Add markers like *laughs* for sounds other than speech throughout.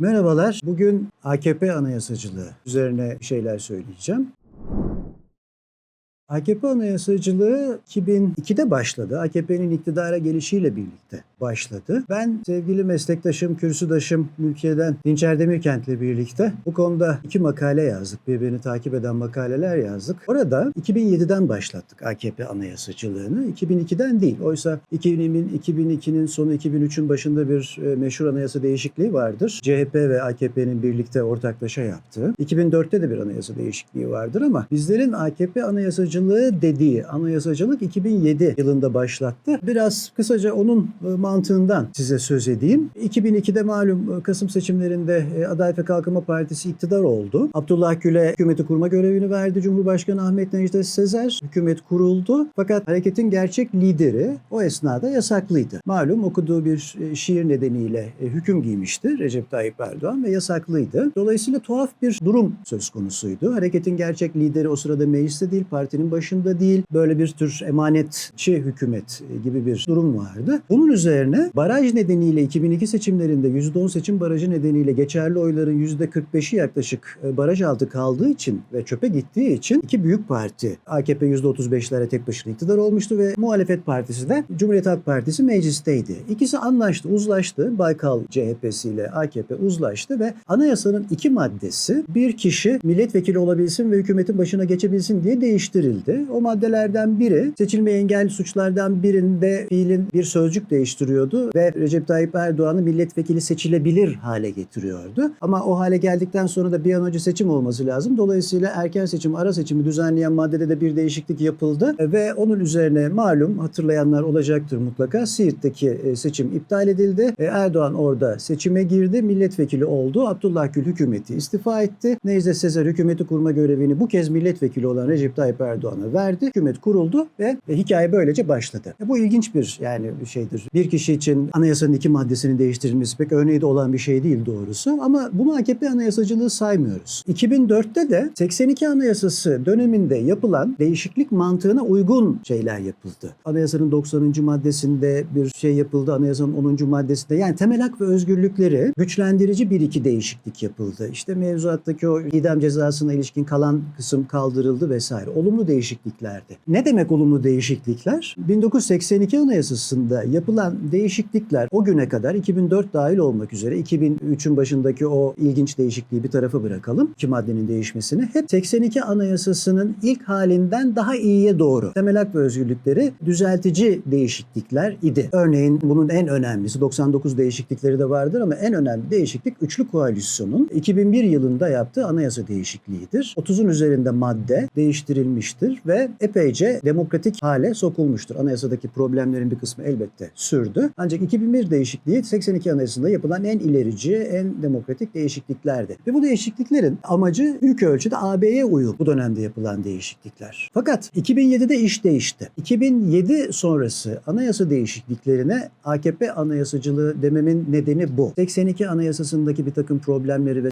Merhabalar. Bugün AKP anayasacılığı üzerine bir şeyler söyleyeceğim. AKP anayasacılığı 2002'de başladı. AKP'nin iktidara gelişiyle birlikte başladı. Ben sevgili meslektaşım, kürsüdaşım Mülkiye'den Dinçer Demirkent'le birlikte bu konuda iki makale yazdık. Birbirini takip eden makaleler yazdık. Orada 2007'den başlattık AKP anayasacılığını. 2002'den değil. Oysa 2000'in 2002'nin sonu 2003'ün başında bir e, meşhur anayasa değişikliği vardır. CHP ve AKP'nin birlikte ortaklaşa yaptığı. 2004'te de bir anayasa değişikliği vardır ama bizlerin AKP anayasacılığı dediği anayasacılık 2007 yılında başlattı. Biraz kısaca onun e, mantığından size söz edeyim. 2002'de malum e, Kasım seçimlerinde e, Adalet ve Kalkınma Partisi iktidar oldu. Abdullah Gül'e hükümeti kurma görevini verdi Cumhurbaşkanı Ahmet Necdet Sezer. Hükümet kuruldu. Fakat hareketin gerçek lideri o esnada yasaklıydı. Malum okuduğu bir şiir nedeniyle hüküm giymişti Recep Tayyip Erdoğan ve yasaklıydı. Dolayısıyla tuhaf bir durum söz konusuydu. Hareketin gerçek lideri o sırada mecliste değil, partinin başında değil. Böyle bir tür emanetçi hükümet e, gibi bir durum vardı. Bunun üzerine baraj nedeniyle 2002 seçimlerinde %10 seçim barajı nedeniyle geçerli oyların %45'i yaklaşık e, baraj altı kaldığı için ve çöpe gittiği için iki büyük parti AKP %35'lere tek başına iktidar olmuştu ve muhalefet partisi de Cumhuriyet Halk Partisi meclisteydi. İkisi anlaştı, uzlaştı. Baykal CHP'si ile AKP uzlaştı ve anayasanın iki maddesi bir kişi milletvekili olabilsin ve hükümetin başına geçebilsin diye değiştirildi. O maddelerden biri seçilmeye engel suçlardan birinde fiilin bir sözcük değiştiriyordu ve Recep Tayyip Erdoğan'ı milletvekili seçilebilir hale getiriyordu. Ama o hale geldikten sonra da bir an önce seçim olması lazım. Dolayısıyla erken seçim, ara seçimi düzenleyen maddede de bir değişiklik yapıldı ve onun üzerine malum hatırlayanlar olacaktır mutlaka. Siirt'teki e, seçim iptal edildi. E, Erdoğan orada seçime girdi, milletvekili oldu. Abdullah Gül hükümeti istifa etti. Necdet Sezer hükümeti kurma görevini bu kez milletvekili olan Recep Tayyip Erdoğan'a verdi. Hükümet kuruldu ve e, hikaye böylece başladı. E, bu ilginç bir yani bir şeydir. Bir kişi için anayasanın iki maddesinin değiştirilmesi pek örneği de olan bir şey değil doğrusu. Ama bunu AKP anayasacılığı saymıyoruz. 2004'te de 82 Anayasası döneminde yapılan değişiklik mantığına uygun şeyler yapıldı. Anayasanın 90. maddesinde bir şey yapıldı. Anayasanın 10. maddesinde yani temel hak ve özgürlükleri güçlendirici bir iki değişiklik yapıldı. İşte mevzuattaki o idam cezasına ilişkin kalan kısım kaldırıldı vesaire. Olumlu değişikliklerdi. Ne demek olumlu değişiklikler? 1982 Anayasası'nda yapılan değişiklikler o güne kadar 2004 dahil olmak üzere 2003'ün başındaki o ilginç değişikliği bir tarafa bırakalım. iki maddenin değişmesini. Hep 82 Anayasası'nın ilk halinden daha iyiye doğru temel hak ve özgürlükleri düzeltici değişiklikler idi. Örneğin bunun en önemlisi 99 değişiklikleri de vardır ama en önemli değişiklik Üçlü Koalisyon'un 2001 yılında yaptığı anayasa değişikliğidir. 30'un üzerinde madde değiştirilmiştir ve epeyce demokratik hale sokulmuştur. Anayasadaki problemlerin bir kısmı elbette sürdü. Ancak 2001 değişikliği 82 Anayasası'nda yapılan en ilerici, en demokratik değişikliklerdi. Ve bu değişikliklerin amacı büyük ölçüde AB'ye uyum bu dönemde yapılan değişiklikler. Fakat 2007'de iş değişti. 2007 sonrası anayasa değişikliklerine AKP anayasacılığı dememin nedeni bu. 82 Anayasası'ndaki bir takım problemleri ve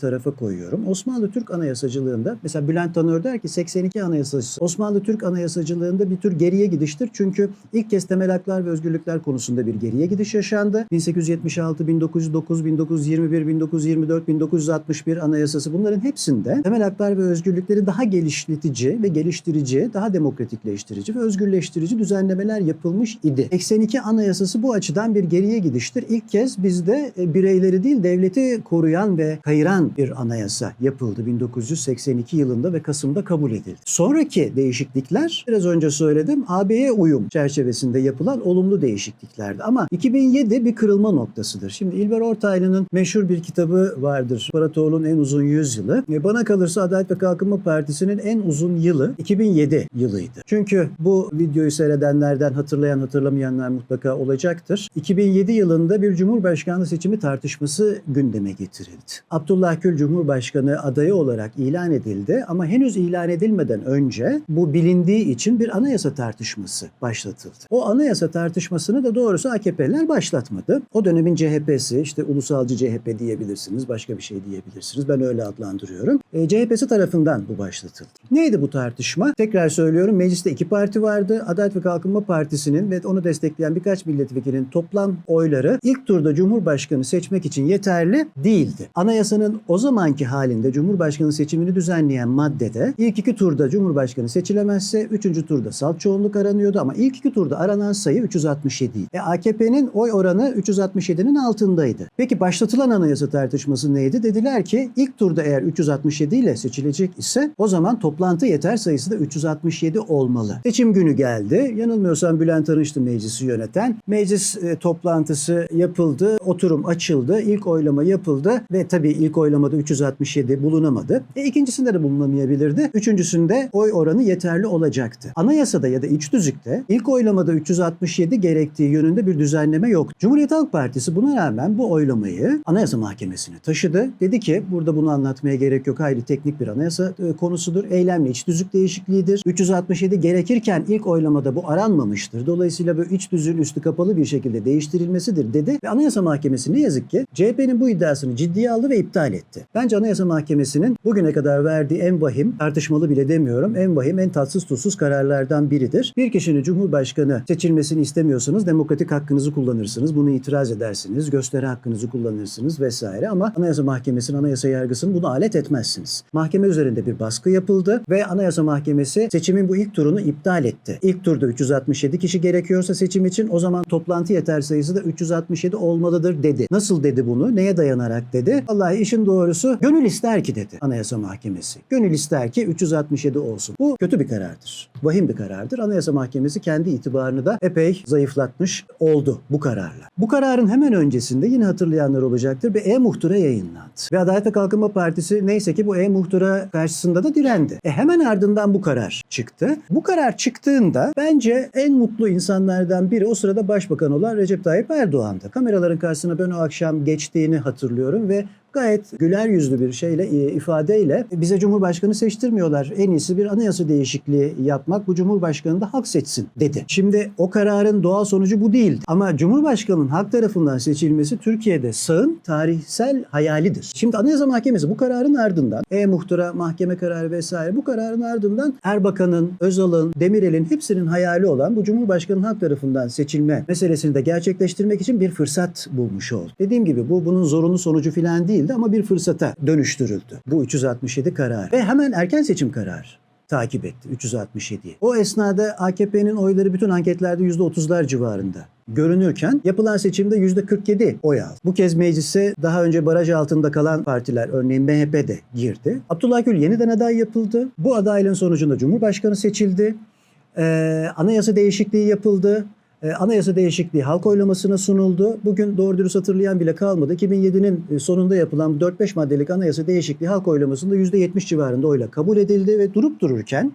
tarafa koyuyorum. Osmanlı Türk anayasacılığında mesela Bülent Tanör der ki 82 anayasası Osmanlı Türk anayasacılığında bir tür geriye gidiştir. Çünkü ilk kez temel haklar ve özgürlükler konusunda bir geriye gidiş yaşandı. 1876, 1909, 1921, 1924, 1961 anayasası bunların hepsinde temel haklar ve özgürlükleri daha gelişletici ve geliştirici, daha demokratikleştirici ve özgürleştirici düzenlemeler yapılmış idi. 82 anayasası bu açıdan bir geriye gidiştir. İlk kez bizde e, bireyleri değil devleti koruyan ve kayıran bir anayasa yapıldı 1982 yılında ve Kasım'da kabul edildi. Sonraki değişiklikler biraz önce söyledim AB'ye uyum çerçevesinde yapılan olumlu değişikliklerdi. Ama 2007 bir kırılma noktasıdır. Şimdi İlber Ortaylı'nın meşhur bir kitabı vardır. İmparatorluğun en uzun yüzyılı. Ve bana kalırsa Adalet ve Kalkınma Partisi'nin en uzun yılı 2007 yılıydı. Çünkü bu videoyu seyredenlerden hatırlayan hatırlamayanlar mutlaka olacaktır. 2007 yılında bir Cumhurbaşkanlığı seçimi tartışması gündeme getirildi. Abdullah Gül Cumhurbaşkanı adayı olarak ilan edildi ama henüz ilan edilmeden önce bu bilindiği için bir anayasa tartışması başlatıldı. O anayasa tartışmasını da doğrusu AKP'liler başlatmadı. O dönemin CHP'si işte ulusalcı CHP diyebilirsiniz, başka bir şey diyebilirsiniz. Ben öyle adlandırıyorum. E, CHP'si tarafından bu başlatıldı. Neydi bu tartışma? Tekrar söylüyorum mecliste iki parti vardı. Adalet ve Kalkınma Partisi'nin ve onu destekleyen birkaç milletvekilinin toplam oyları ilk turda Cumhurbaşkanı seçmek için yeterli değildi. Anayasanın o zamanki halinde Cumhurbaşkanı seçimini düzenleyen maddede ilk iki turda Cumhurbaşkanı seçilemezse üçüncü turda salt çoğunluk aranıyordu ama ilk iki turda aranan sayı 367 idi. E, AKP'nin oy oranı 367'nin altındaydı. Peki başlatılan anayasa tartışması neydi? Dediler ki ilk turda eğer 367 ile seçilecek ise o zaman toplantı yeter sayısı da 367 olmalı. Seçim günü geldi. Yanılmıyorsam Bülent Arınç'tı meclisi yöneten. Meclis e, toplantısı yapıldı. Oturum açıldı. İlk oylama yapıldı ve tabii ilk oylamada 367 bulunamadı. E, ikincisinde de bulunamayabilirdi. Üçüncüsünde oy oranı yeterli olacaktı. Anayasada ya da iç düzükte ilk oylamada 367 gerektiği yönünde bir düzenleme yok. Cumhuriyet Halk Partisi buna rağmen bu oylamayı Anayasa Mahkemesi'ne taşıdı. Dedi ki burada bunu anlatmaya gerek yok. Hayli teknik bir anayasa e, konusudur. Eylemli iç düzük değişikliğidir. 367 gerekirken ilk oylamada bu aranmamıştır. Dolayısıyla bu iç düzüğün üstü kapalı bir şekilde değiştirilmesidir dedi. Ve Anayasa Mahkemesi ne yazık ki CHP'nin bu iddiasını ciddiye aldı ve iptal etti. Bence Anayasa Mahkemesi'nin bugüne kadar verdiği en vahim, tartışmalı bile demiyorum, en vahim, en tatsız tuzsuz kararlardan biridir. Bir kişinin Cumhurbaşkanı seçilmesini istemiyorsanız demokratik hakkınızı kullanırsınız. Bunu itiraz edersiniz, gösteri hakkınızı kullanırsınız vesaire ama Anayasa Mahkemesi'nin, Anayasa Yargısı'nın bunu alet etmezsiniz. Mahkeme üzerinde bir baskı yapıldı ve Anayasa Mahkemesi seçimin bu ilk turunu iptal etti. İlk turda 367 kişi gerekiyorsa seçim için o zaman toplantı yeter sayısı da 367 olmalıdır dedi. Nasıl dedi bunu? Neye dayanarak dedi? Vallahi işin doğrusu gönül ister ki dedi Anayasa Mahkemesi. Gönül ister ki 367 olsun. Bu kötü bir karardır. Vahim bir karardır. Anayasa Mahkemesi kendi itibarını da epey zayıflatmış oldu bu kararla. Bu kararın hemen öncesinde yine hatırlayanlar olacaktır bir e-muhtıra yayınlandı. Ve Adalet ve Kalkınma Partisi neyse ki bu e-muhtıra karşısında da direndi. E hemen ardından bu karar çıktı. Bu karar çıktığında bence en mutlu insanlardan biri o sırada başbakan olan Recep Tayyip Erdoğan'dı. Kameraların karşısına ben o akşam geçtiğini hatırlıyorum ve gayet güler yüzlü bir şeyle, e, ifadeyle bize Cumhurbaşkanı seçtirmiyorlar. En iyisi bir anayasa değişikliği yapmak. Bu Cumhurbaşkanı da halk seçsin dedi. Şimdi o kararın doğal sonucu bu değil. Ama Cumhurbaşkanının halk tarafından seçilmesi Türkiye'de sağın tarihsel hayalidir. Şimdi Anayasa Mahkemesi bu kararın ardından e-muhtıra, mahkeme kararı vesaire bu kararın ardından Erbakan'ın, Özal'ın, Demirel'in hepsinin hayali olan bu Cumhurbaşkanının halk tarafından seçilme meselesini de gerçekleştirmek için bir fırsat bulmuş oldu. Dediğim gibi bu bunun zorunlu sonucu filan değildi ama bir fırsata dönüştürüldü. Bu 367 karar ve hemen erken seçim kararı takip etti 367'yi. O esnada AKP'nin oyları bütün anketlerde %30'lar civarında görünürken yapılan seçimde %47 oy aldı. Bu kez meclise daha önce baraj altında kalan partiler örneğin MHP de girdi. Abdullah Gül yeniden aday yapıldı. Bu adaylığın sonucunda Cumhurbaşkanı seçildi. Ee, anayasa değişikliği yapıldı. Ee, anayasa değişikliği halk oylamasına sunuldu. Bugün doğru dürüst hatırlayan bile kalmadı. 2007'nin e, sonunda yapılan 4-5 maddelik anayasa değişikliği halk oylamasında %70 civarında oyla kabul edildi ve durup dururken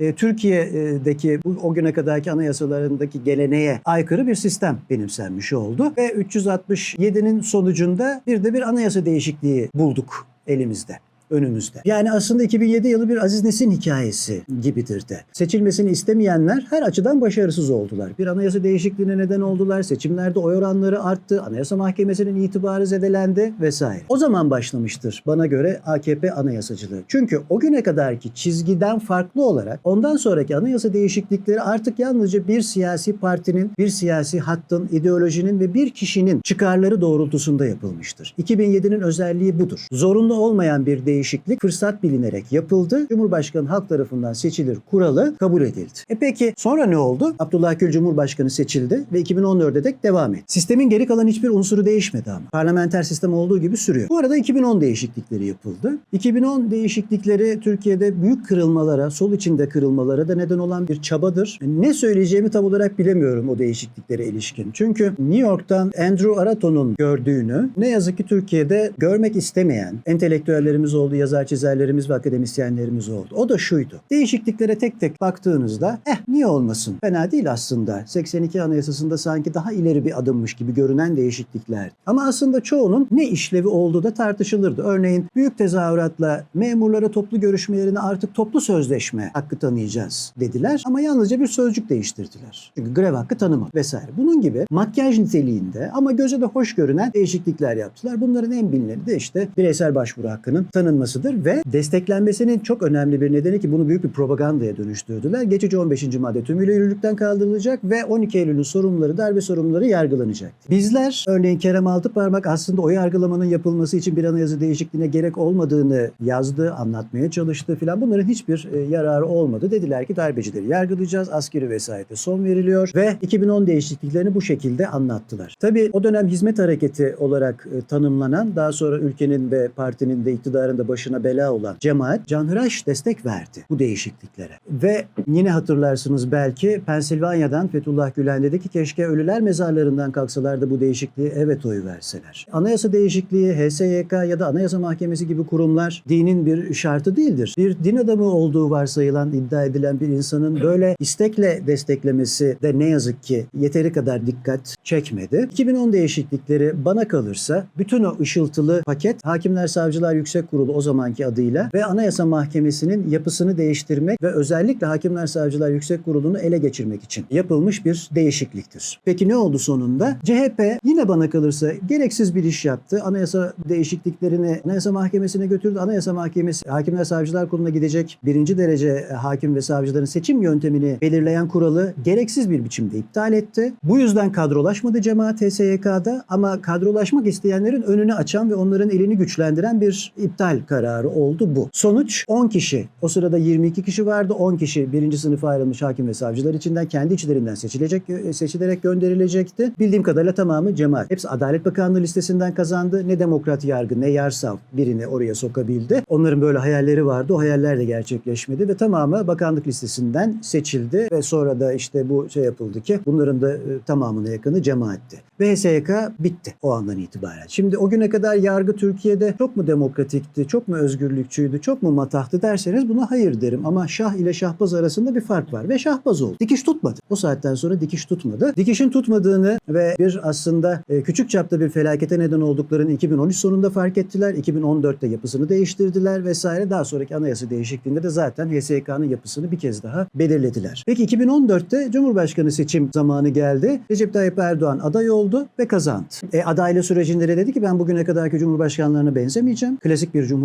e, Türkiye'deki bu o güne kadarki anayasalarındaki geleneğe aykırı bir sistem benimsenmiş oldu ve 367'nin sonucunda bir de bir anayasa değişikliği bulduk elimizde önümüzde. Yani aslında 2007 yılı bir Aziz Nesin hikayesi gibidir de. Seçilmesini istemeyenler her açıdan başarısız oldular. Bir anayasa değişikliğine neden oldular. Seçimlerde oy oranları arttı. Anayasa Mahkemesi'nin itibarı zedelendi vesaire. O zaman başlamıştır bana göre AKP anayasacılığı. Çünkü o güne kadarki çizgiden farklı olarak ondan sonraki anayasa değişiklikleri artık yalnızca bir siyasi partinin, bir siyasi hattın, ideolojinin ve bir kişinin çıkarları doğrultusunda yapılmıştır. 2007'nin özelliği budur. Zorunlu olmayan bir değişiklik fırsat bilinerek yapıldı. Cumhurbaşkanı halk tarafından seçilir kuralı kabul edildi. E peki sonra ne oldu? Abdullah Gül Cumhurbaşkanı seçildi ve 2014'e dek devam etti. Sistemin geri kalan hiçbir unsuru değişmedi ama. Parlamenter sistem olduğu gibi sürüyor. Bu arada 2010 değişiklikleri yapıldı. 2010 değişiklikleri Türkiye'de büyük kırılmalara, sol içinde kırılmalara da neden olan bir çabadır. Ne söyleyeceğimi tam olarak bilemiyorum o değişikliklere ilişkin. Çünkü New York'tan Andrew Araton'un gördüğünü ne yazık ki Türkiye'de görmek istemeyen entelektüellerimiz olduğu oldu, yazar çizerlerimiz ve akademisyenlerimiz oldu. O da şuydu. Değişikliklere tek tek baktığınızda eh niye olmasın? Fena değil aslında. 82 Anayasası'nda sanki daha ileri bir adımmış gibi görünen değişiklikler. Ama aslında çoğunun ne işlevi olduğu da tartışılırdı. Örneğin büyük tezahüratla memurlara toplu görüşme yerine artık toplu sözleşme hakkı tanıyacağız dediler. Ama yalnızca bir sözcük değiştirdiler. Çünkü grev hakkı tanıma vesaire. Bunun gibi makyaj niteliğinde ama göze de hoş görünen değişiklikler yaptılar. Bunların en bilineni de işte bireysel başvuru hakkının tanınmasıdır ve desteklenmesinin çok önemli bir nedeni ki bunu büyük bir propagandaya dönüştürdüler. Geçici 15. madde tümüyle yürürlükten kaldırılacak ve 12 Eylül'ün sorumluları, darbe sorumluları yargılanacak. Bizler örneğin Kerem Altıparmak aslında o yargılamanın yapılması için bir anayasa değişikliğine gerek olmadığını yazdı, anlatmaya çalıştı filan. Bunların hiçbir e, yararı olmadı. Dediler ki darbecileri yargılayacağız, askeri vesayete son veriliyor ve 2010 değişikliklerini bu şekilde anlattılar. Tabii o dönem hizmet hareketi olarak e, tanımlanan, daha sonra ülkenin ve partinin de iktidarın da başına bela olan cemaat canhıraş destek verdi bu değişikliklere. Ve yine hatırlarsınız belki Pensilvanya'dan Fethullah Gülen dedi ki keşke ölüler mezarlarından kalksalar da bu değişikliğe evet oyu verseler. Anayasa değişikliği, HSYK ya da Anayasa Mahkemesi gibi kurumlar dinin bir şartı değildir. Bir din adamı olduğu varsayılan, iddia edilen bir insanın böyle istekle desteklemesi de ne yazık ki yeteri kadar dikkat çekmedi. 2010 değişiklikleri bana kalırsa bütün o ışıltılı paket Hakimler Savcılar Yüksek Kurulu o zamanki adıyla ve Anayasa Mahkemesi'nin yapısını değiştirmek ve özellikle Hakimler Savcılar Yüksek Kurulu'nu ele geçirmek için yapılmış bir değişikliktir. Peki ne oldu sonunda? CHP yine bana kalırsa gereksiz bir iş yaptı. Anayasa değişikliklerini Anayasa Mahkemesi'ne götürdü. Anayasa Mahkemesi Hakimler Savcılar Kurulu'na gidecek birinci derece hakim ve savcıların seçim yöntemini belirleyen kuralı gereksiz bir biçimde iptal etti. Bu yüzden kadrolaşmadı cemaat TSYK'da ama kadrolaşmak isteyenlerin önünü açan ve onların elini güçlendiren bir iptal kararı oldu bu. Sonuç 10 kişi. O sırada 22 kişi vardı. 10 kişi birinci sınıfa ayrılmış hakim ve savcılar içinden kendi içlerinden seçilecek seçilerek gönderilecekti. Bildiğim kadarıyla tamamı cemaat. Hepsi Adalet Bakanlığı listesinden kazandı. Ne demokrat yargı ne yarsav birini oraya sokabildi. Onların böyle hayalleri vardı. O hayaller de gerçekleşmedi ve tamamı bakanlık listesinden seçildi ve sonra da işte bu şey yapıldı ki bunların da e, tamamına yakını cemaatti. Ve HSYK bitti o andan itibaren. Şimdi o güne kadar yargı Türkiye'de çok mu demokratikti, çok mu özgürlükçüydü, çok mu matahtı derseniz buna hayır derim. Ama şah ile şahbaz arasında bir fark var ve şahbaz oldu. Dikiş tutmadı. O saatten sonra dikiş tutmadı. Dikişin tutmadığını ve bir aslında e, küçük çapta bir felakete neden olduklarını 2013 sonunda fark ettiler. 2014'te yapısını değiştirdiler vesaire. Daha sonraki anayasa değişikliğinde de zaten HSYK'nın yapısını bir kez daha belirlediler. Peki 2014'te Cumhurbaşkanı seçim zamanı geldi. Recep Tayyip Erdoğan aday oldu ve kazandı. E, adaylık sürecinde de dedi ki ben bugüne kadarki cumhurbaşkanlarına benzemeyeceğim. Klasik bir cumhurbaşkanı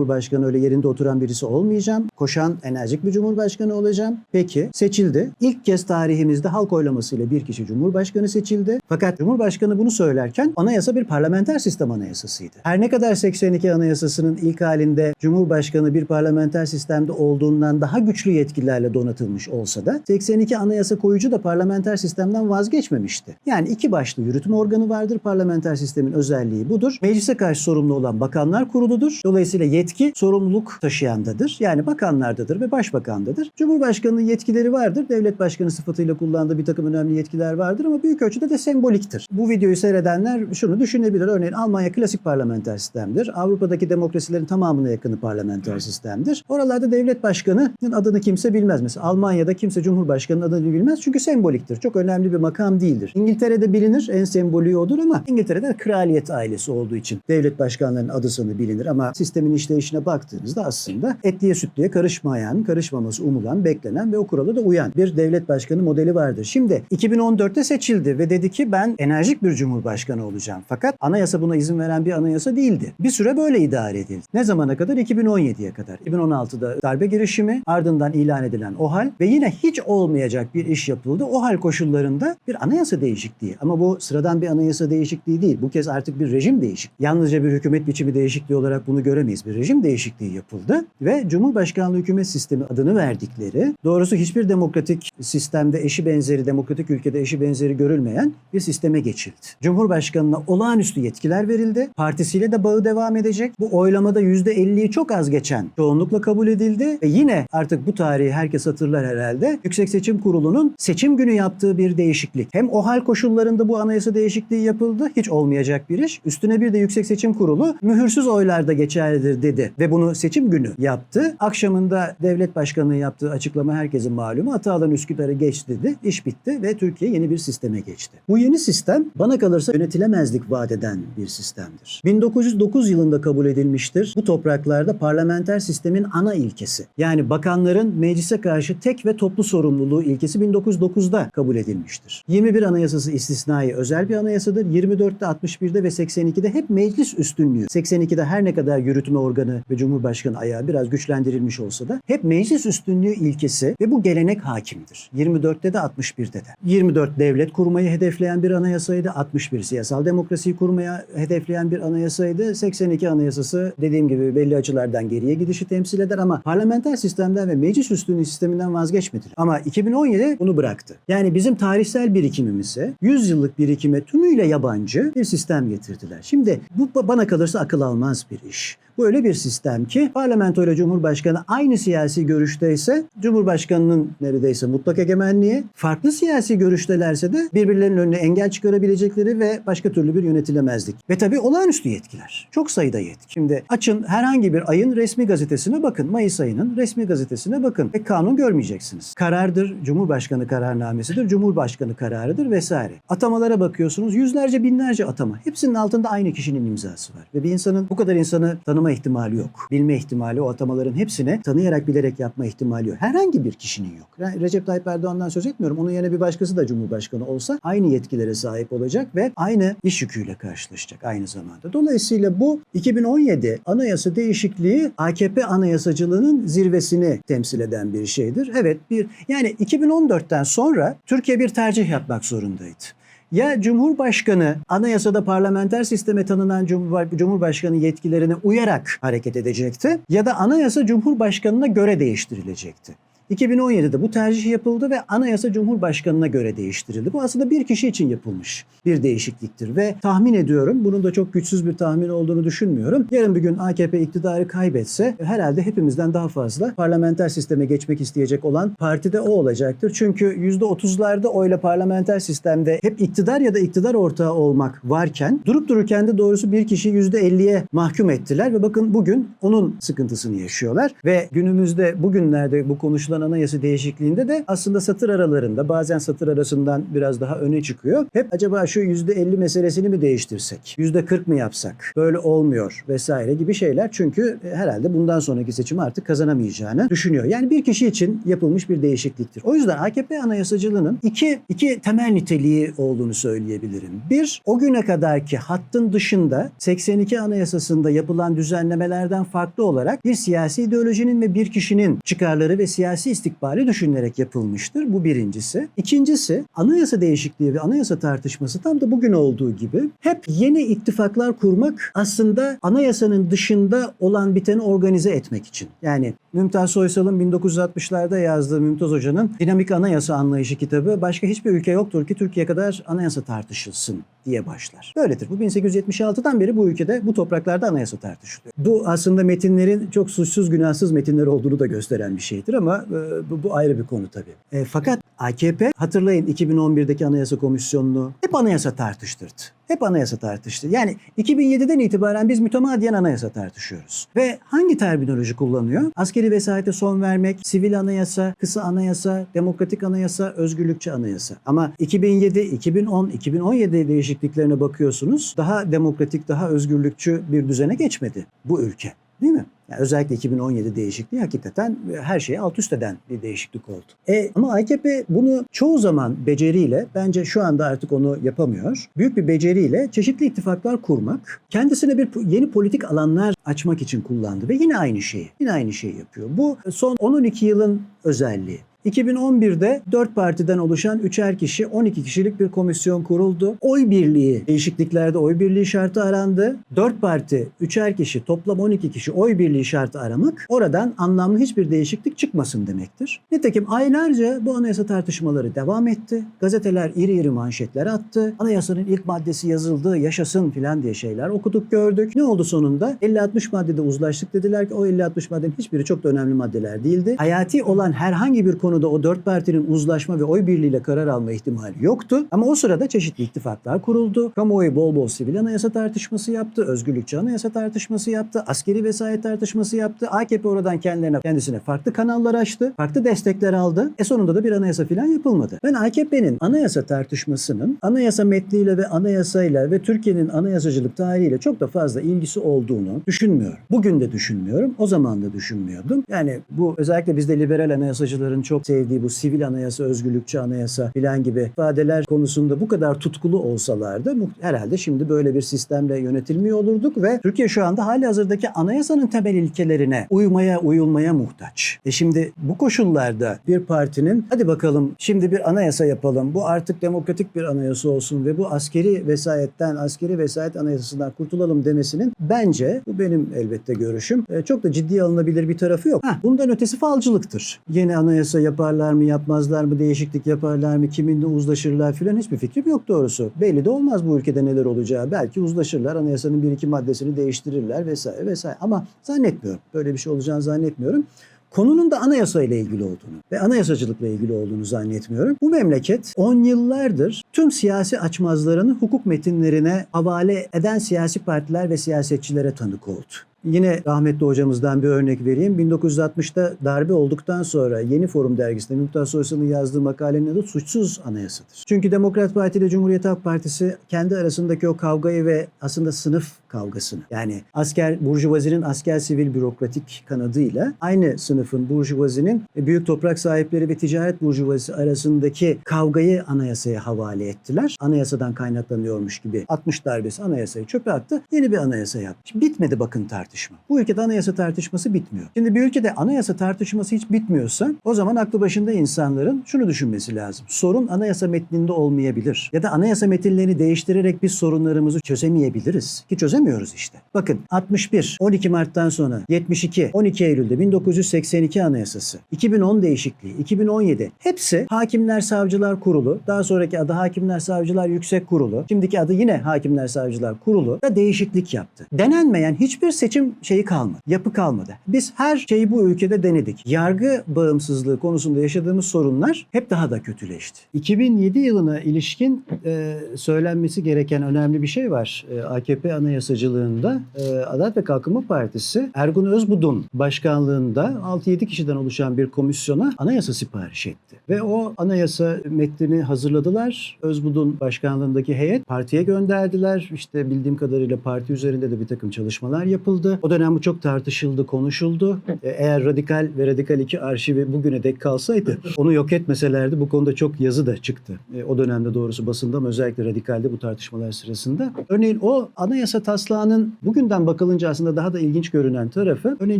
öyle yerinde oturan birisi olmayacağım. Koşan enerjik bir cumhurbaşkanı olacağım. Peki seçildi. İlk kez tarihimizde halk oylamasıyla bir kişi cumhurbaşkanı seçildi. Fakat cumhurbaşkanı bunu söylerken anayasa bir parlamenter sistem anayasasıydı. Her ne kadar 82 anayasasının ilk halinde cumhurbaşkanı bir parlamenter sistemde olduğundan daha güçlü yetkilerle donatılmış olsa da 82 anayasa koyucu da parlamenter sistemden vazgeçmemişti. Yani iki başlı yürütme organı vardır. Parlamenter sistemin özelliği budur. Meclise karşı sorumlu olan bakanlar kuruludur. Dolayısıyla yetki sorumluluk taşıyandadır. Yani bakanlardadır ve başbakandadır. Cumhurbaşkanının yetkileri vardır. Devlet başkanı sıfatıyla kullandığı bir takım önemli yetkiler vardır ama büyük ölçüde de semboliktir. Bu videoyu seyredenler şunu düşünebilir. Örneğin Almanya klasik parlamenter sistemdir. Avrupa'daki demokrasilerin tamamına yakını parlamenter sistemdir. Oralarda devlet başkanının adını kimse bilmez. Mesela Almanya'da kimse cumhurbaşkanının adını bilmez çünkü semboliktir. Çok önemli bir makam değildir. İngiltere'de bilinir. En sembolü odur ama İngiltere'de kraliyet ailesi olduğu için devlet başkanlarının adı sanı bilinir ama sistemin işleyişine baktığınızda aslında etliye sütlüye karışmayan, karışmaması umulan, beklenen ve o kurala da uyan bir devlet başkanı modeli vardır. Şimdi 2014'te seçildi ve dedi ki ben enerjik bir cumhurbaşkanı olacağım. Fakat anayasa buna izin veren bir anayasa değildi. Bir süre böyle idare edildi. Ne zamana kadar? 2017'ye kadar. 2016'da darbe girişimi, ardından ilan edilen OHAL ve yine hiç olmayacak bir iş yapıldı. OHAL koşullarında bir anayasa değişikliği. Ama bu sıradan bir anayasa değişikliği değil. Bu kez artık bir rejim değişikliği. Yalnızca bir hükümet biçimi değişikliği olarak bunu göremeyiz. Bir rejim değişikliği yapıldı ve Cumhurbaşkanlığı hükümet sistemi adını verdikleri doğrusu hiçbir demokratik sistemde eşi benzeri, demokratik ülkede eşi benzeri görülmeyen bir sisteme geçildi. Cumhurbaşkanına olağanüstü yetkiler verildi. Partisiyle de bağı devam edecek. Bu oylamada %50'yi çok az geçen çoğunlukla kabul edildi ve yine artık bu tarihi herkes hatırlar herhalde. Yüksek Seçim Kurulu'nun seçim günü yaptığı bir değişiklik. Hem o hal koşullarında bu anayasa değişikliği yapıldı. Hiç olmayacak bir iş. Üstüne bir de Yüksek Seçim Kurulu mühürsüz oylarda geçerlidir dedi dedi ve bunu seçim günü yaptı. Akşamında devlet başkanının yaptığı açıklama herkesin malumu. Atalan Üsküdar'ı geç dedi. İş bitti ve Türkiye yeni bir sisteme geçti. Bu yeni sistem bana kalırsa yönetilemezlik vaat eden bir sistemdir. 1909 yılında kabul edilmiştir. Bu topraklarda parlamenter sistemin ana ilkesi. Yani bakanların meclise karşı tek ve toplu sorumluluğu ilkesi 1909'da kabul edilmiştir. 21 Anayasası istisnai özel bir anayasadır. 24'te, 61'de ve 82'de hep meclis üstünlüğü. 82'de her ne kadar yürütme organı ve Cumhurbaşkanı ayağı biraz güçlendirilmiş olsa da hep meclis üstünlüğü ilkesi ve bu gelenek hakimdir. 24'te de 61'de de. 24 devlet kurmayı hedefleyen bir anayasaydı. 61 siyasal demokrasiyi kurmaya hedefleyen bir anayasaydı. 82 anayasası dediğim gibi belli açılardan geriye gidişi temsil eder ama parlamenter sistemden ve meclis üstünlüğü sisteminden vazgeçmediler. Ama 2017 bunu bıraktı. Yani bizim tarihsel birikimimize 100 yıllık birikime tümüyle yabancı bir sistem getirdiler. Şimdi bu bana kalırsa akıl almaz bir iş. Bu öyle bir sistem ki parlamento ile cumhurbaşkanı aynı siyasi görüşteyse cumhurbaşkanının neredeyse mutlak egemenliği, farklı siyasi görüştelerse de birbirlerinin önüne engel çıkarabilecekleri ve başka türlü bir yönetilemezlik. Ve tabii olağanüstü yetkiler. Çok sayıda yetki. Şimdi açın herhangi bir ayın resmi gazetesine bakın. Mayıs ayının resmi gazetesine bakın. Ve kanun görmeyeceksiniz. Karardır, Cumhurbaşkanı kararnamesidir, Cumhurbaşkanı kararıdır vesaire. Atamalara bakıyorsunuz. Yüzlerce binlerce atama. Hepsinin altında aynı kişinin imzası var. Ve bir insanın bu kadar insanı tanıma ihtimali yok. Bilme ihtimali o atamaların hepsine tanıyarak bilerek yapma ihtimali yok. Herhangi bir kişinin yok. Re- Recep Tayyip Erdoğan'dan söz etmiyorum. Onun yerine bir başkası da Cumhurbaşkanı olsa aynı yetkilere sahip olacak ve aynı iş yüküyle karşılaşacak aynı zamanda. Dolayısıyla bu 2017 anayasa değişikliği AKP anayasacılığının zirvesini temsil eden bir şeydir. Evet bir yani 2014'ten sonra Türkiye bir tercih yapmak zorundaydı. Ya Cumhurbaşkanı anayasada parlamenter sisteme tanınan Cumhurba- Cumhurbaşkanı yetkilerine uyarak hareket edecekti ya da anayasa Cumhurbaşkanına göre değiştirilecekti. 2017'de bu tercih yapıldı ve anayasa Cumhurbaşkanına göre değiştirildi. Bu aslında bir kişi için yapılmış bir değişikliktir ve tahmin ediyorum bunun da çok güçsüz bir tahmin olduğunu düşünmüyorum. Yarın bir gün AKP iktidarı kaybetse herhalde hepimizden daha fazla parlamenter sisteme geçmek isteyecek olan parti de o olacaktır. Çünkü %30'larda oyla parlamenter sistemde hep iktidar ya da iktidar ortağı olmak varken durup dururken de doğrusu bir kişiyi %50'ye mahkum ettiler ve bakın bugün onun sıkıntısını yaşıyorlar ve günümüzde bugünlerde bu konuşulan anayasa değişikliğinde de aslında satır aralarında bazen satır arasından biraz daha öne çıkıyor. Hep acaba şu %50 meselesini mi değiştirsek? %40 mı yapsak? Böyle olmuyor vesaire gibi şeyler. Çünkü e, herhalde bundan sonraki seçimi artık kazanamayacağını düşünüyor. Yani bir kişi için yapılmış bir değişikliktir. O yüzden AKP anayasacılığının iki, iki temel niteliği olduğunu söyleyebilirim. Bir, o güne kadarki hattın dışında 82 anayasasında yapılan düzenlemelerden farklı olarak bir siyasi ideolojinin ve bir kişinin çıkarları ve siyasi istikbali düşünülerek yapılmıştır. Bu birincisi. İkincisi anayasa değişikliği ve anayasa tartışması tam da bugün olduğu gibi hep yeni ittifaklar kurmak aslında anayasanın dışında olan biteni organize etmek için. Yani Mümtaz Soysal'ın 1960'larda yazdığı Mümtaz Hoca'nın Dinamik Anayasa Anlayışı kitabı başka hiçbir ülke yoktur ki Türkiye kadar anayasa tartışılsın diye başlar. Böyledir. Bu 1876'dan beri bu ülkede bu topraklarda anayasa tartışılıyor. Bu aslında metinlerin çok suçsuz günahsız metinler olduğunu da gösteren bir şeydir ama e, bu, bu ayrı bir konu tabii. E, fakat AKP hatırlayın 2011'deki anayasa komisyonunu hep anayasa tartıştırdı. Hep anayasa tartıştı. Yani 2007'den itibaren biz mütemadiyen anayasa tartışıyoruz. Ve hangi terminoloji kullanıyor? Askeri vesayete son vermek, sivil anayasa, kısa anayasa, demokratik anayasa, özgürlükçü anayasa. Ama 2007, 2010, 2017 değişikliklerine bakıyorsunuz. Daha demokratik, daha özgürlükçü bir düzene geçmedi bu ülke. Değil mi? Yani özellikle 2017 değişikliği hakikaten her şeyi alt üst eden bir değişiklik oldu. E, ama AKP bunu çoğu zaman beceriyle, bence şu anda artık onu yapamıyor. Büyük bir beceriyle çeşitli ittifaklar kurmak, kendisine bir yeni politik alanlar açmak için kullandı ve yine aynı şeyi, yine aynı şeyi yapıyor. Bu son 10-12 yılın özelliği. 2011'de 4 partiden oluşan 3'er kişi 12 kişilik bir komisyon kuruldu. Oy birliği değişikliklerde oy birliği şartı arandı. 4 parti 3'er kişi toplam 12 kişi oy birliği şartı aramak oradan anlamlı hiçbir değişiklik çıkmasın demektir. Nitekim aylarca bu anayasa tartışmaları devam etti. Gazeteler iri iri manşetler attı. Anayasanın ilk maddesi yazıldı yaşasın filan diye şeyler okuduk gördük. Ne oldu sonunda? 50-60 maddede uzlaştık dediler ki o 50-60 maddenin hiçbiri çok da önemli maddeler değildi. Hayati olan herhangi bir konu konuda o dört partinin uzlaşma ve oy birliğiyle karar alma ihtimali yoktu. Ama o sırada çeşitli ittifaklar kuruldu. Kamuoyu bol bol sivil anayasa tartışması yaptı. Özgürlükçü anayasa tartışması yaptı. Askeri vesayet tartışması yaptı. AKP oradan kendilerine kendisine farklı kanallar açtı. Farklı destekler aldı. E sonunda da bir anayasa falan yapılmadı. Ben AKP'nin anayasa tartışmasının anayasa metniyle ve anayasayla ve Türkiye'nin anayasacılık tarihiyle çok da fazla ilgisi olduğunu düşünmüyorum. Bugün de düşünmüyorum. O zaman da düşünmüyordum. Yani bu özellikle bizde liberal anayasacıların çok sevdiği bu sivil anayasa, özgürlükçü anayasa filan gibi ifadeler konusunda bu kadar tutkulu olsalardı herhalde şimdi böyle bir sistemle yönetilmiyor olurduk ve Türkiye şu anda hali hazırdaki anayasanın temel ilkelerine uymaya, uyulmaya muhtaç. E şimdi bu koşullarda bir partinin hadi bakalım şimdi bir anayasa yapalım. Bu artık demokratik bir anayasa olsun ve bu askeri vesayetten, askeri vesayet anayasasından kurtulalım demesinin bence bu benim elbette görüşüm. e, çok da ciddiye alınabilir bir tarafı yok. Heh, bundan ötesi falcılıktır. Yeni anayasa yaparlar mı, yapmazlar mı, değişiklik yaparlar mı, kiminle uzlaşırlar filan hiçbir fikrim yok doğrusu. Belli de olmaz bu ülkede neler olacağı. Belki uzlaşırlar, anayasanın bir iki maddesini değiştirirler vesaire vesaire. Ama zannetmiyorum. Böyle bir şey olacağını zannetmiyorum konunun da anayasa ile ilgili olduğunu ve anayasacılıkla ilgili olduğunu zannetmiyorum. Bu memleket 10 yıllardır tüm siyasi açmazlarını hukuk metinlerine havale eden siyasi partiler ve siyasetçilere tanık oldu. Yine rahmetli hocamızdan bir örnek vereyim. 1960'ta darbe olduktan sonra Yeni Forum dergisinde Mümtaz Soysal'ın yazdığı makalenin adı Suçsuz Anayasadır. Çünkü Demokrat Parti ile Cumhuriyet Halk Partisi kendi arasındaki o kavgayı ve aslında sınıf kavgasını yani asker burjuvazinin asker sivil bürokratik kanadıyla aynı sınıfın burjuvazinin büyük toprak sahipleri ve ticaret burjuvazisi arasındaki kavgayı anayasaya havale ettiler. Anayasadan kaynaklanıyormuş gibi 60 darbesi anayasayı çöpe attı. Yeni bir anayasa yaptı. Şimdi bitmedi bakın tartışma. Bu ülkede anayasa tartışması bitmiyor. Şimdi bir ülkede anayasa tartışması hiç bitmiyorsa o zaman aklı başında insanların şunu düşünmesi lazım. Sorun anayasa metninde olmayabilir. Ya da anayasa metinlerini değiştirerek biz sorunlarımızı çözemeyebiliriz. Ki çözemiyoruz işte. Bakın 61, 12 Mart'tan sonra 72, 12 Eylül'de 1982 Anayasası, 2010 değişikliği, 2017 hepsi Hakimler Savcılar Kurulu, daha sonraki adı Hakimler Savcılar Yüksek Kurulu, şimdiki adı yine Hakimler Savcılar Kurulu da değişiklik yaptı. Denenmeyen hiçbir seçim şeyi kalmadı, yapı kalmadı. Biz her şeyi bu ülkede denedik. Yargı bağımsızlığı konusunda yaşadığımız sorunlar hep daha da kötüleşti. 2007 yılına ilişkin e, söylenmesi gereken önemli bir şey var. E, AKP anayasacılığında e, Adalet ve Kalkınma Partisi Ergun Özbudun başkanlığında 6-7 kişiden oluşan bir komisyona anayasa sipariş etti. Ve o anayasa metnini hazırladılar. Özbudun başkanlığındaki heyet partiye gönderdiler. İşte bildiğim kadarıyla parti üzerinde de bir takım çalışmalar yapıldı. O dönem bu çok tartışıldı, konuşuldu. E, Eğer Radikal ve Radikal 2 arşivi bugüne dek kalsaydı onu yok etmeselerdi bu konuda çok yazı da çıktı. E, O dönemde doğrusu basında ama özellikle Radikal'de bu tartışmalar sırasında. Örneğin o anayasa taslağının bugünden bakılınca aslında daha da ilginç görünen tarafı örneğin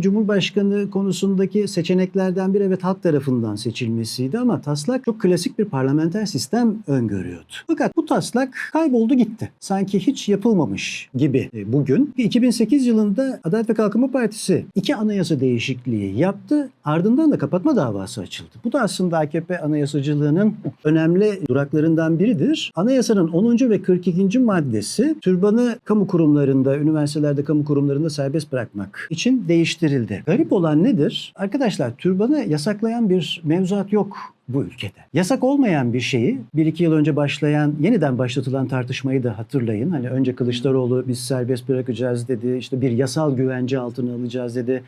Cumhurbaşkanı konusundaki seçeneklerden biri evet halk tarafından seçilmesiydi ama taslak çok klasik bir parlamenter sistem öngörüyordu. Fakat bu taslak kayboldu gitti. Sanki hiç yapılmamış gibi e, bugün. 2008 yılında Adalet ve Kalkınma Partisi iki anayasa değişikliği yaptı. Ardından da kapatma davası açıldı. Bu da aslında AKP anayasacılığının önemli duraklarından biridir. Anayasanın 10. ve 42. maddesi türbanı kamu kurumlarında, üniversitelerde, kamu kurumlarında serbest bırakmak için değiştirildi. Garip olan nedir? Arkadaşlar türbanı yasaklayan bir mevzuat yok bu ülkede. Yasak olmayan bir şeyi bir iki yıl önce başlayan, yeniden başlatılan tartışmayı da hatırlayın. Hani önce Kılıçdaroğlu biz serbest bırakacağız dedi, işte bir yasal güvence altına alacağız dedi.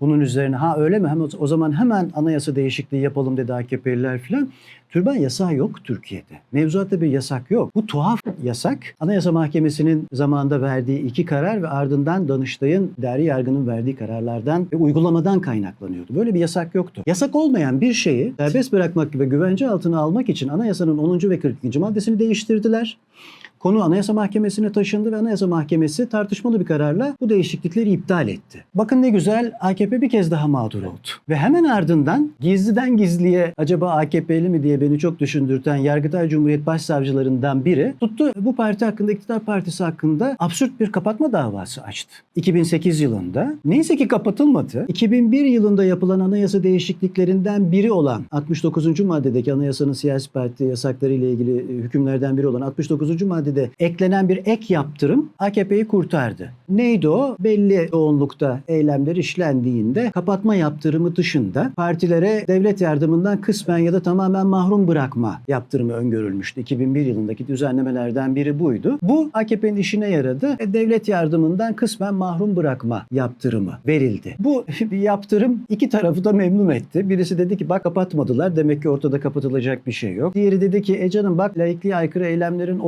Bunun üzerine ha öyle mi? Hem o zaman hemen anayasa değişikliği yapalım dedi AKP'liler filan. Türban yasağı yok Türkiye'de. Mevzuatta bir yasak yok. Bu tuhaf yasak. Anayasa Mahkemesi'nin zamanında verdiği iki karar ve ardından Danıştay'ın değerli yargının verdiği kararlardan ve uygulamadan kaynaklanıyordu. Böyle bir yasak yoktu. Yasak olmayan bir şeyi serbest bırakmak ve güvence altına almak için anayasanın 10. ve 42. maddesini değiştirdiler. Konu Anayasa Mahkemesi'ne taşındı ve Anayasa Mahkemesi tartışmalı bir kararla bu değişiklikleri iptal etti. Bakın ne güzel AKP bir kez daha mağdur oldu. Ve hemen ardından gizliden gizliye acaba AKP'li mi diye beni çok düşündürten Yargıtay Cumhuriyet Başsavcılarından biri tuttu bu parti hakkında, iktidar partisi hakkında absürt bir kapatma davası açtı. 2008 yılında. Neyse ki kapatılmadı. 2001 yılında yapılan anayasa değişikliklerinden biri olan 69. maddedeki anayasanın siyasi parti yasakları ile ilgili hükümlerden biri olan 69. madde vadede eklenen bir ek yaptırım AKP'yi kurtardı. Neydi o? Belli yoğunlukta eylemler işlendiğinde kapatma yaptırımı dışında partilere devlet yardımından kısmen ya da tamamen mahrum bırakma yaptırımı öngörülmüştü. 2001 yılındaki düzenlemelerden biri buydu. Bu AKP'nin işine yaradı. E, Devlet yardımından kısmen mahrum bırakma yaptırımı verildi. Bu *laughs* yaptırım iki tarafı da memnun etti. Birisi dedi ki bak kapatmadılar demek ki ortada kapatılacak bir şey yok. Diğeri dedi ki e canım bak laikliğe aykırı eylemlerin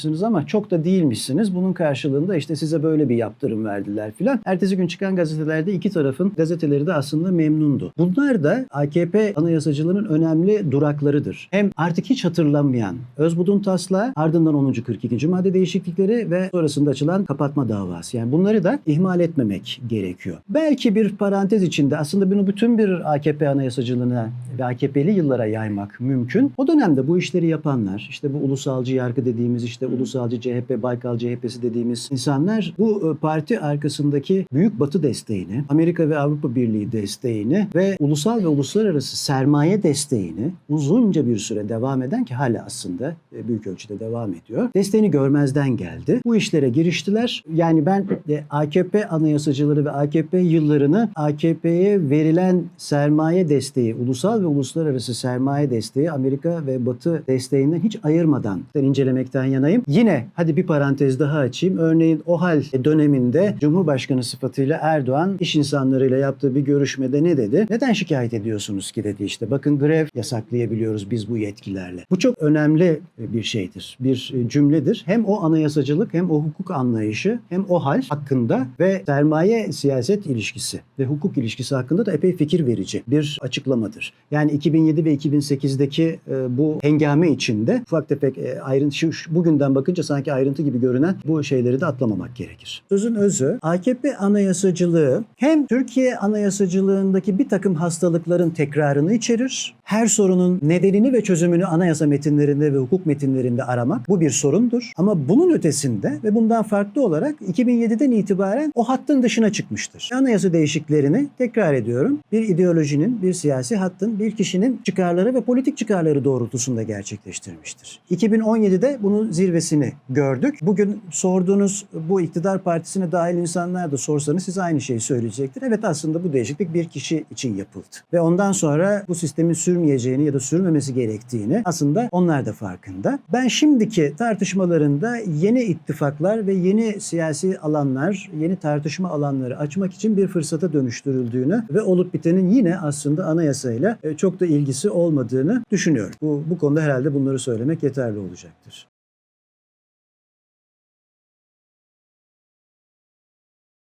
odağıymışsınız ama çok da değilmişsiniz. Bunun karşılığında işte size böyle bir yaptırım verdiler filan. Ertesi gün çıkan gazetelerde iki tarafın gazeteleri de aslında memnundu. Bunlar da AKP anayasacılığının önemli duraklarıdır. Hem artık hiç hatırlanmayan Özbudun taslağı ardından 10. 42. madde değişiklikleri ve sonrasında açılan kapatma davası. Yani bunları da ihmal etmemek gerekiyor. Belki bir parantez içinde aslında bunu bütün bir AKP anayasacılığına ve AKP'li yıllara yaymak mümkün. O dönemde bu işleri yapanlar, işte bu ulusalcı yargı dediğimiz, işte ulusalcı CHP, Baykal CHP'si dediğimiz insanlar bu e, parti arkasındaki büyük batı desteğini, Amerika ve Avrupa Birliği desteğini ve ulusal ve uluslararası sermaye desteğini uzunca bir süre devam eden ki hala aslında e, büyük ölçüde devam ediyor. Desteğini görmezden geldi. Bu işlere giriştiler. Yani ben de AKP anayasacıları ve AKP yıllarını AKP'ye verilen sermaye desteği, ulusal ve uluslararası sermaye desteği Amerika ve Batı desteğinden hiç ayırmadan incelemekten yanayım. Yine hadi bir parantez daha açayım. Örneğin o hal döneminde Cumhurbaşkanı sıfatıyla Erdoğan iş insanlarıyla yaptığı bir görüşmede ne dedi? Neden şikayet ediyorsunuz ki dedi işte. Bakın grev yasaklayabiliyoruz biz bu yetkilerle. Bu çok önemli bir şeydir. Bir cümledir. Hem o anayasacılık hem o hukuk anlayışı hem o hal hakkında ve sermaye siyaset ilişkisi ve hukuk ilişkisi hakkında da epey fikir verici bir açıklamadır. Yani 2007 ve 2008'deki e, bu hengame içinde ufak tefek e, ayrıntı şu, şu- bugünden bakınca sanki ayrıntı gibi görünen bu şeyleri de atlamamak gerekir. Sözün özü AKP anayasacılığı hem Türkiye anayasacılığındaki bir takım hastalıkların tekrarını içerir. Her sorunun nedenini ve çözümünü anayasa metinlerinde ve hukuk metinlerinde aramak bu bir sorundur. Ama bunun ötesinde ve bundan farklı olarak 2007'den itibaren o hattın dışına çıkmıştır. Anayasa değişiklerini tekrar ediyorum. Bir ideolojinin, bir siyasi hattın, bir kişinin çıkarları ve politik çıkarları doğrultusunda gerçekleştirmiştir. 2017'de bunun zirvesini gördük. Bugün sorduğunuz bu iktidar partisine dahil insanlar da sorsanız size aynı şeyi söyleyecektir. Evet aslında bu değişiklik bir kişi için yapıldı. Ve ondan sonra bu sistemin sürmeyeceğini ya da sürmemesi gerektiğini aslında onlar da farkında. Ben şimdiki tartışmalarında yeni ittifaklar ve yeni siyasi alanlar, yeni tartışma alanları açmak için bir fırsata dönüştürüldüğünü ve olup bitenin yine aslında anayasayla e, çok da ilgisi olmadığını düşünüyorum. Bu, bu konuda herhalde bunları söylemek yeterli olacaktır.